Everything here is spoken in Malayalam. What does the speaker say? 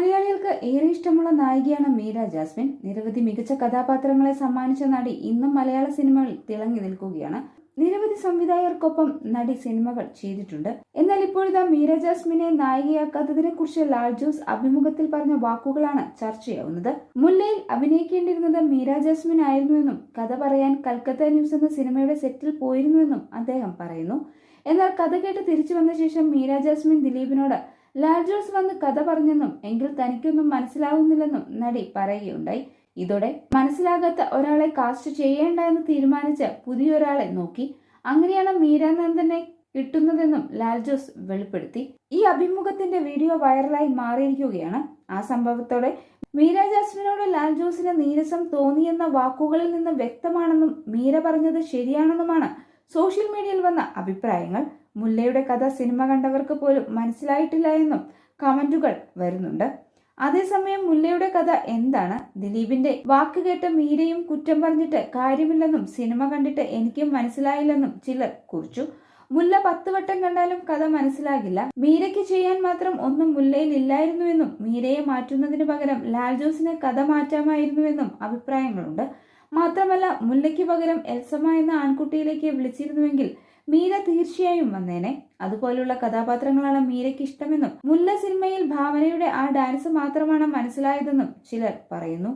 മലയാളികൾക്ക് ഏറെ ഇഷ്ടമുള്ള നായികയാണ് മീര ജാസ്മിൻ. നിരവധി മികച്ച കഥാപാത്രങ്ങളെ സമ്മാനിച്ച നടി ഇന്നും മലയാള സിനിമകളിൽ തിളങ്ങി നിൽക്കുകയാണ്. നിരവധി സംവിധായകർക്കൊപ്പം നടി സിനിമകൾ ചെയ്തിട്ടുണ്ട്. എന്നാൽ ഇപ്പോഴിതാ മീര ജാസ്മിനെ നായികയാക്കാത്തതിനെ കുറിച്ച് ലാൽ ജോസ് അഭിമുഖത്തിൽ പറഞ്ഞ വാക്കുകളാണ് ചർച്ചയാവുന്നത്. മുല്ലയിൽ അഭിനയിക്കേണ്ടിരുന്നത് മീര ജാസ്മിൻ ആയിരുന്നുവെന്നും കഥ പറയാൻ കൽക്കത്ത ന്യൂസ് എന്ന സിനിമയുടെ സെറ്റിൽ പോയിരുന്നുവെന്നും അദ്ദേഹം പറയുന്നു. എന്നാൽ കഥ കേട്ട് തിരിച്ചു വന്ന ശേഷം മീര ജാസ്മിൻ ദിലീപിനോട് ലാൽ ജോസ് വന്ന് കഥ പറഞ്ഞെന്നും എങ്കിൽ തനിക്കൊന്നും മനസ്സിലാവുന്നില്ലെന്നും നടി പറയുകയുണ്ടായി. ഇതോടെ മനസ്സിലാകാത്ത ഒരാളെ കാസ്റ്റ് ചെയ്യേണ്ട എന്ന് തീരുമാനിച്ച് പുതിയൊരാളെ നോക്കി. അങ്ങനെയാണ് മീരാനന്ദനെ കിട്ടുന്നതെന്നും ലാൽ ജോസ് വെളിപ്പെടുത്തി. ഈ അഭിമുഖത്തിന്റെ വീഡിയോ വൈറലായി മാറിയിരിക്കുകയാണ്. ആ സംഭവത്തോടെ മീര ജാസ്മിനോട് ലാൽ ജോസിന് നീരസം തോന്നിയെന്ന വാക്കുകളിൽ നിന്ന് വ്യക്തമാണെന്നും മീര പറഞ്ഞത് ശരിയാണെന്നുമാണ് സോഷ്യൽ മീഡിയയിൽ വന്ന അഭിപ്രായങ്ങൾ മുല്ലയുടെ കഥ സിനിമ കണ്ടവർക്ക് പോലും മനസ്സിലായിട്ടില്ല എന്നും കമന്റുകൾ വരുന്നുണ്ട്. അതേസമയം മുല്ലയുടെ കഥ എന്താണ്? ദിലീപിന്റെ വാക്ക് കേട്ട മീരയും കുറ്റം പറഞ്ഞിട്ട് കാര്യമില്ലെന്നും സിനിമ കണ്ടിട്ട് എനിക്കും മനസ്സിലായില്ലെന്നും ചിലർ കുറിച്ചു. മുല്ല പത്ത് വട്ടം കണ്ടാലും കഥ മനസ്സിലാകില്ല. മീരയ്ക്ക് ചെയ്യാൻ മാത്രം ഒന്നും മുല്ലയിൽ ഇല്ലായിരുന്നുവെന്നും മീരയെ മാറ്റുന്നതിന് പകരം ലാൽ ജോസിനെ കഥ മാറ്റാമായിരുന്നുവെന്നും അഭിപ്രായങ്ങളുണ്ട്. മാത്രമല്ല മുല്ലയ്ക്ക് പകരം എൽസമ്മ എന്ന ആൺകുട്ടിയിലേക്ക് വിളിച്ചിരുന്നുവെങ്കിൽ മീര തീർച്ചയായും വന്നേനെ. അതുപോലുള്ള കഥാപാത്രങ്ങളാണ് മീരയ്ക്ക് ഇഷ്ടമെന്നും മുല്ല സിനിമയിൽ ഭാവനയുടെ ആ ഡാൻസ് മാത്രമാണ് മനസ്സിലായതെന്നും ചിലർ പറയുന്നു.